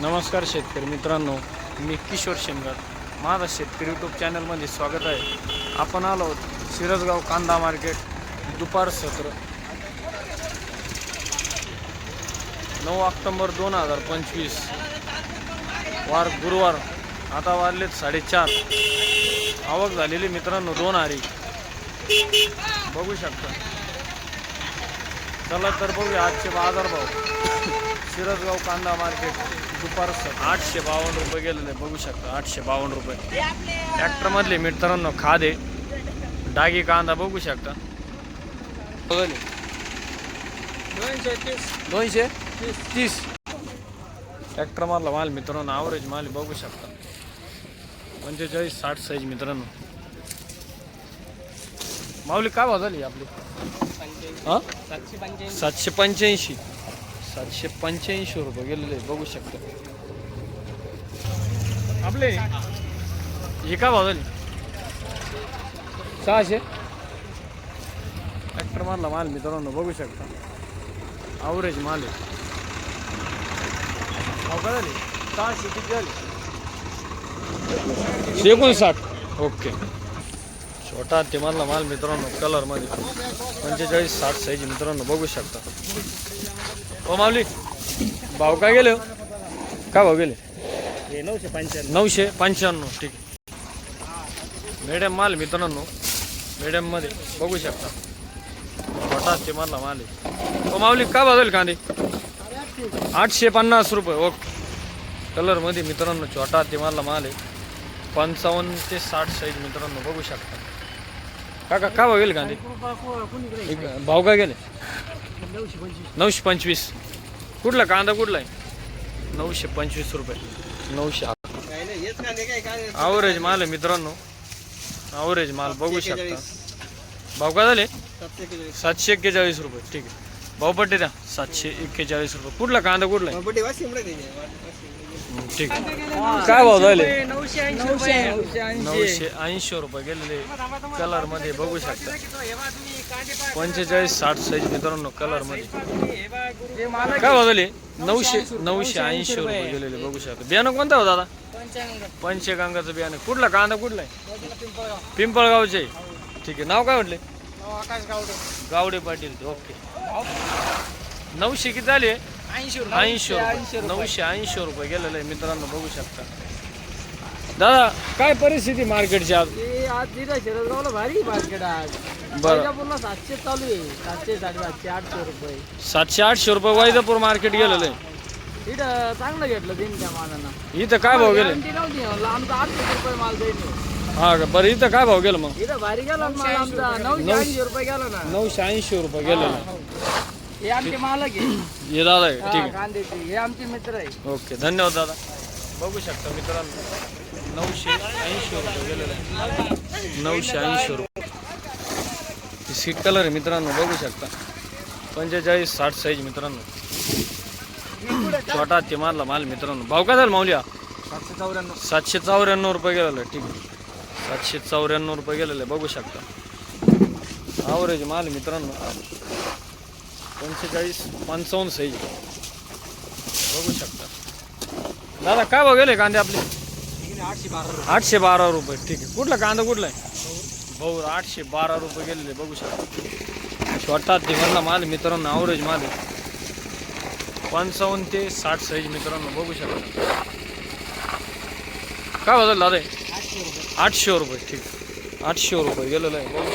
नमस्कार शेतकरी मित्रांनो मी किशोर शेंगर माझा शेतकरी यूट्यूब चॅनलमध्ये स्वागत आहे. आपण आलो आहोत शिरसगाव कांदा मार्केट दुपार सत्र. नऊ ऑक्टोंबर दोन हजार पंचवीस. वार गुरुवार आता वाजलेत साडेचार. आवक झालेली मित्रांनो दोन हारी बघू शकता. चला तर बघूया आजचे बाजारभाव शिरसगाव कांदा मार्केट दुपार स- आठशे बावन्न रुपये गेलेले बघू शकता आठशे बावन्न रुपये. ट्रॅक्टरमधले मित्रांनो खादे डागी कांदा बघू शकता. दोनशे तीस. ट्रॅक्टर मधला माल मित्रांनो ॲव्हरेज माल बघू शकता. पंचेचाळीस साठ साईज मित्रांनो. माऊली काय भाव झाली आपली? हां? सातशे पंच्याऐंशी. सातशे पंच्याऐंशी रुपये गेलेले बघू शकता. आपले? हे काय भाव झाली? सहाशे. ट्रॅक्टर मारला माल मित्रांनो बघू शकता. ॲव्हरेज माल आहे. भाव काय झाली? सहाशे किती झाली? एकोणसाठ. ओके. छोटा ते मारला माल मित्रांनो कलरमध्ये. पंचेचाळीस साठ साईज मित्रांनो बघू शकता. ओ माऊली भाव काय गेले हो? काय भाव गेले? हे नऊशे पंच्याण्णव. नऊशे पंच्याण्णव ठीक आहे. मिडियम माल मित्रांनो मिडियममध्ये बघू शकता. छोटा ते मारला माल आहे. ओ माऊली काय भाव झाले कांदे? आठशे पन्नास रुपये ओके. कलरमध्ये मित्रांनो छोटा ते मारला माल आहे. पंचावन्न ते साठ साईज मित्रांनो बघू शकता. काका काय भाव गेले कांदे? एक- भाव काय गेले? नऊशे पंचवीस. कुठला कांदा कुठला आहे? नऊशे पंचवीस रुपये. नऊशे ॲव्हरेज माल आहे मित्रांनो. ॲव्हरेज माल बघू शकता. भाव काय झाले? सातशे एक्केचाळीस रुपये. ठीक आहे. भाऊ पट्टे द्या. सातशे एक्केचाळीस रुपये. कुठला कांदा कुठला आहे? ठीक आहे. काय भाव झाले? नऊशे ऐंशी नऊशे नऊशे ऐंशी रुपये गेलेले कलरमध्ये बघू शकता. पंचेचाळीस साठ साईज मित्रांनो कलरमध्ये. काय भाव झाले? नऊशे नऊशे ऐंशी रुपये गेलेले बघू शकता. बियाणं कोणतं हो दादा? पंचगंगाचं बियाणं. कुठला? कांदा कुठला आहे? पिंपळगावचे. ठीक आहे. नाव काय म्हटले? आकाश गावडे. गावडे पाटील. ओके. नऊशे किती झाले? ऐंशी ऐंशी रुपये. नऊशे ऐंशी रुपये गेलेले आहे. मित्रांनो बघू शकता. दादा काय परिस्थिती मार्केटची आज? आज तिथं शिरसगावला भारी मार्केट आज. बरं. वैजापूरला सातशे चालू आहे. सातशे साडेसातशे आठशे रुपये. सातशे आठशे रुपये वैजापूर मार्केट गेलेलं आहे. इथं चांगलं घेतलं तीन त्या मानानं. इथं काय भाव गेले? Guarantee नव्हती. म्हणलं आमचा आठशे रुपये माल जाईल. हा का? बरं इथं काय भाव गेलं मग? इथं भारी गेला माल आमचा. नऊशे ऐंशी रुपये गेला ना. नऊशे ऐंशी रुपये गेलेलं हे आमचे मालक आहे. हे दादा आहे ठीक हा, आहे. कांद्याचे हे आमचे मित्र आहे. ओके धन्यवाद दादा. बघू शकता मित्रांनो. नऊशे ऐंशी रुपये गेलेलं आहे. नऊशे ऐंशी रुपये. सीट कलर आहे मित्रांनो बघू शकता. पंचेचाळीस साठ साईज मित्रांनो. छोटा ते मारला माल मित्रांनो. भाव काय झाला माऊल्या? सातशे चौऱ्याण्णव सातशे चौऱ्याण्णव रुपये गेलेलं आहे ठीक आहे. सातशे चौऱ्याण्णव रुपये गेलेलं आहे बघू शकता. ॲव्हरेज माल मित्रांनो. पंचेचाळीस पंचावन्न साईज बघू शकता. दादा काय गेले कांदे आपले? आठशे बारा आठशे बारा रुपये. ठीक आहे. कुठला कांदा कुठला आहे? भाऊ आठशे बारा रुपये गेलेले बघू शकता. छोटा तिघांना माल मित्रांनो ॲव्हरेज माल आहे. पंचावन्न ते साठ साईज मित्रांनो बघू शकता. काय बदल दादा? आठशे रुपये. ठीक आहे. आठशे रुपये गेलेलं आहे. बघू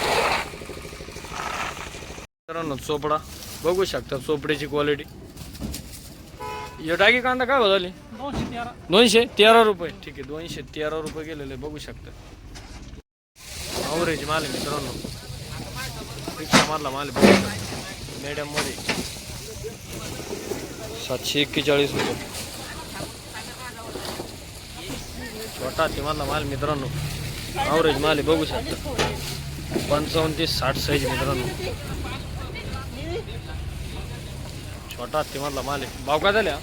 मित्रांनो चोपडा. बघू शकता चोपड्याची क्वालिटी हे डागी कांदा काय बदलली दोनशे तेरा. रुपये. ठीक आहे दोनशे तेरा रुपये गेलेले बघू शकता. ॲव्हरेज माल आहे मित्रांनो. रिक्षा मारला माल बघू मीडियममध्ये सातशे एक्केचाळीस रुपये. छोटा तिमारला माल मित्रांनो. ॲव्हरेज माल आहे बघू शकता. पंचावन्न ते साठ साईज मित्रांनो. छोटा मधला माल आहे. भाव काय झाल्या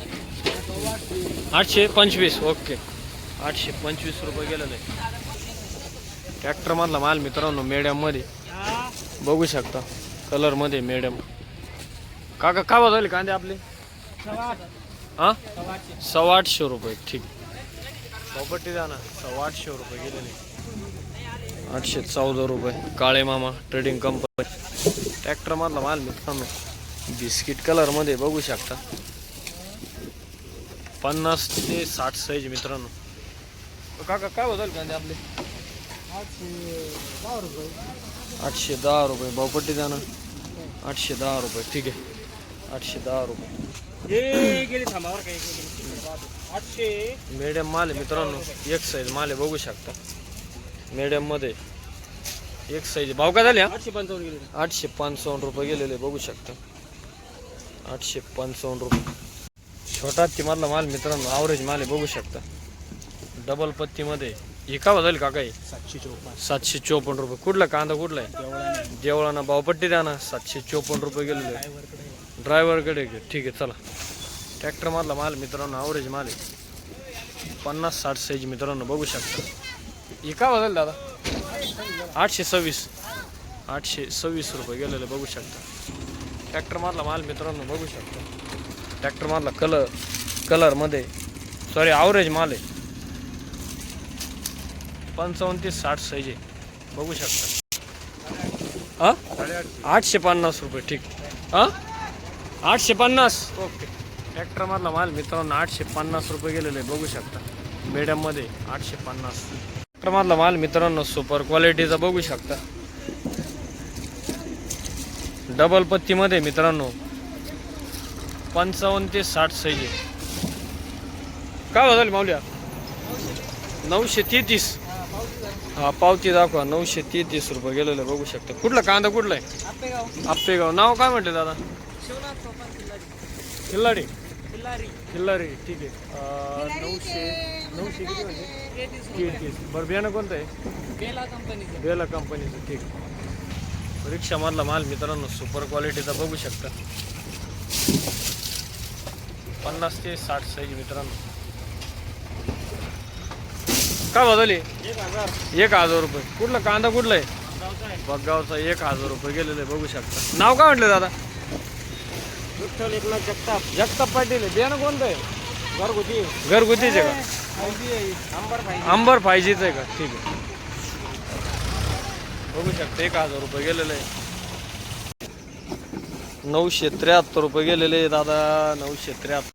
आठशे पंचवीस ओके. आठशे पंचवीस रुपये गेलेलं. आहे ट्रॅक्टरमधला माल मित्रांनो मीडियममध्ये बघू शकता कलरमध्ये मीडियम काका का बदलले कांदे आपले? हा? सव्वा आठशे रुपये ठीक. प्रॉपर्टी द्या ना सव्वा आठशे रुपये गेलेले. आठशे चौदा रुपये. काळे मामा ट्रेडिंग कंपनी ट्रॅक्टर मधला माल मित्रांनो बिस्किट कलरमध्ये बघू शकता. पन्नास ते साठ साईज मित्रांनो. काका काय बदल कांदे आपले? आठशे दहा रुपये. भावपट्टी ना. आठशे दहा रुपये. ठीक आहे. आठशे दहा रुपये. आठशे. मीडियम माल आहे मित्रांनो. एक साईज माल आहे बघू शकता. मीडियममध्ये एक साईज भाव काय झाले? आठशे पंचावन्न गेले. आठशे पंचावन्न रुपये गेलेले बघू शकता. आठशे पंचावन्न रुपये. छोटा हत्तीमधला माल मित्रांनो आवरेज माल आहे बघू शकता. डबल पत्तीमध्ये. एका बदल का काही सातशे चौपन्न. सातशे चोपन्न रुपये. कुठला कांदा कुठला आहे? देवळाना. भावपट्टी द्या ना. सातशे चोपन्न रुपये गेलेले ड्रायव्हरकडे. ठीक आहे चला. ट्रॅक्टर मधला माल मित्रांनो आवरेज माल आहे. पन्नास साठ साईज मित्रांनो बघू शकता. एका बदल दादा? आठशे सव्वीस. आठशे सव्वीस रुपये गेलेले बघू शकता. ट्रॅक्टर मारला माल मित्रांनो बघू शकता. ट्रॅक्टर मारला कलर कलरमध्ये सॉरी आवरेज माल आहे. पंचावन्न ते साठ साईज आहे. बघू शकता. हां? आठशे पन्नास रुपये ठीक. हां? आठशे पन्नास? ओके. ट्रॅक्टर मारला माल मित्रांनो आठशे पन्नास रुपये गेलेले बघू शकता. मीडियममध्ये आठशे पन्नास. ट्रॅक्टर मारला माल मित्रांनो सुपर क्वालिटीचा बघू शकता. डबल पत्तीमध्ये मित्रांनो. पंचावन्न ते साठ साईज आहे काय बदल माऊल्या? नऊशे तेहतीस. हा पावती दाखवा. नऊशे तेहतीस रुपये गेलेले बघू शकता. कुठला कांदा कुठला आहे? आपेगाव आप्पेगाव. नाव काय म्हटले दादा? किल्लारी किल्लारी ठीक आहे. नऊशे नऊशे किती म्हणजे? तेहतीस. बरं बियाणं कोणतं आहे? बेला कंपनीचं. बेला कंपनीचं. ठीक रिक्षामधला माल मित्रांनो सुपर क्वालिटीचा बघू शकता. पन्नास ते साठ साईज मित्रांनो. काय बदलली एक हजार रुपये. कुठला? कांदा कुठला आहे? गावचा आहे बगावचा एक हजार रुपये गेलेले बघू शकता. नाव काय म्हटलं दादा? विठ्ठल एकनाथ जगताप. जगताप पाटील आहे. बियाणं कोणतं आहे? घरगुती. घरगुतीच आहे का? आहे अंबर फायजीच आहे का? ठीक आहे. बघू शकता एक हजार रुपये गेलेले आहे. नऊशे त्र्याहत्तर रुपये गेलेले दादा नऊशे त्र्याहत्तर.